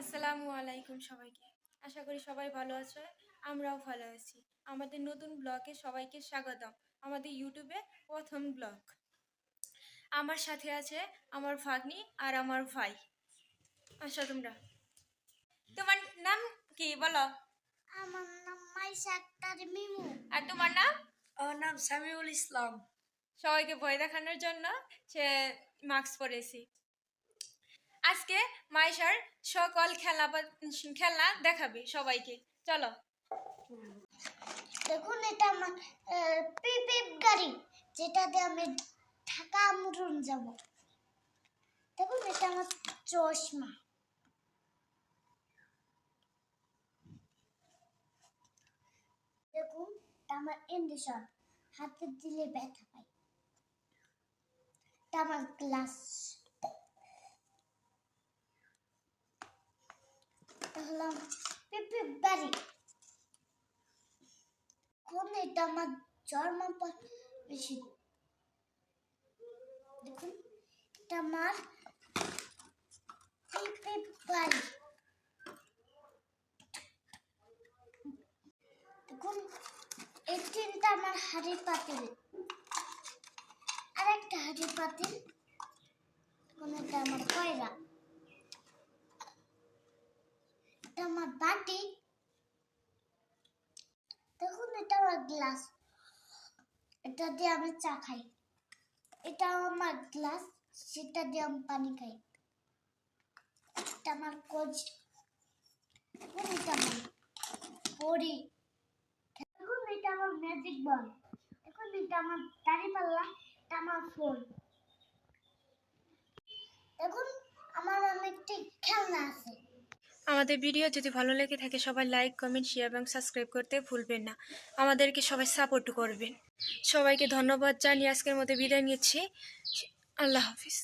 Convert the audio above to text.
আসসালামু আলাইকুম সবাইকে। আশা করি সবাই ভালো আছে আমরাও ভালো আছি। আমাদের নতুন ব্লগে সবাইকে স্বাগতম আমাদের ইউটিউবে প্রথম ব্লগ। আমার সাথে আছে আমার ভাগ্নি আর আমার ভাই। আসো তোমরা। তোমার নাম কি বলো? আমার নাম মাইশা আক্তার মিমু। আর তোমার নাম? আমার নাম সামিউল ইসলাম। সবাইকে ভয় দেখানোর জন্য সে মাস্ক পরেছি। আজকে মাইশার সকল খেলা খেলনা দেখাবে সবাইকে। চলো। দেখুন এটা আমার পিপিপ গাড়ি, যেটাতে আমি ঢাকা আমরুন যাব। দেখুন এটা আমার চশমা। দেখুন আমার ইন্ডেশন, হাতে দিলে ব্যথা পাই আমার গ্লাস। হলো পিপিপ গাড়ি কোন এটা আমার জন্ম বেশি দেখুন এটা আমার পিপি বাড়ি দেখুন এই তিনটা আমার হাড়ি পাতিল আর একটা হাড়ি পাতিল দেখুন এটা আমার কয়রা এটা আমার বাটি দেখুন এটা আমার গ্লাস এটা দিয়ে আমি চা খাই এটা আমার গ্লাস সেটা দিয়ে আমি পানি খাই এটা আমার কোচ এটা আমার পরি দেখুন এটা আমার ম্যাজিক বল দেখুন এটা আমার দাড়ি পাল্লা এটা আমার ফোন দেখুন আমার অনেকটি খেলনা আছে আমাদের ভিডিও যদি ভালো লেগে থাকে, সবাই লাইক কমেন্ট শেয়ার এবং সাবস্ক্রাইব করতে ভুলবেন না। আমাদেরকে সবাই সাপোর্ট করবেন। সবাইকে ধন্যবাদ জানিয়ে আজকের মধ্যে বিদায় নিচ্ছি। আল্লাহ হাফিজ।